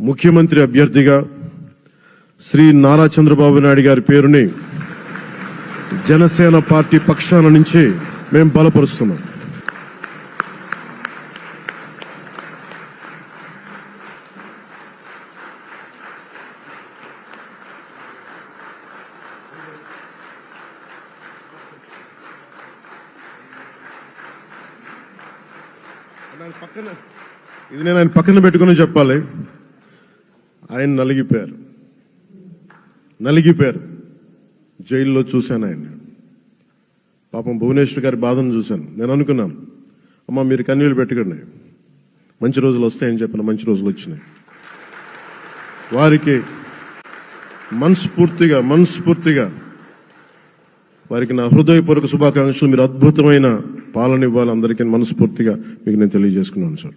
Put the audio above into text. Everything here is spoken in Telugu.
ముఖ్యమంత్రి అభ్యర్థిగా శ్రీ నారా చంద్రబాబు నాయుడు గారి పేరుని జనసేన పార్టీ పక్షాన నుంచి మేము బలపరుస్తున్నాం. ఇది నేను ఆయన పక్కన పెట్టుకుని చెప్పాలి. ఆయన నలిగిపోయారు. నలిగిపోయారు. జైల్లో చూశాను ఆయన. పాపం భువనేశ్వర్ గారి బాధను చూశాను. నేను అనుకున్నాను అమ్మ మీరు కన్నీళ్ళు పెట్టుకోండి. మంచి రోజులు వస్తాయని చెప్పిన మంచి రోజులు వచ్చినాయి. వారికి మనస్ఫూర్తిగా మనస్ఫూర్తిగా వారికి నా హృదయపూర్వక శుభాకాంక్షలు. మీరు అద్భుతమైన పాలన ఇవ్వాలి. అందరికీ మనస్ఫూర్తిగా మీకు నేను తెలియజేసుకున్నాను సార్.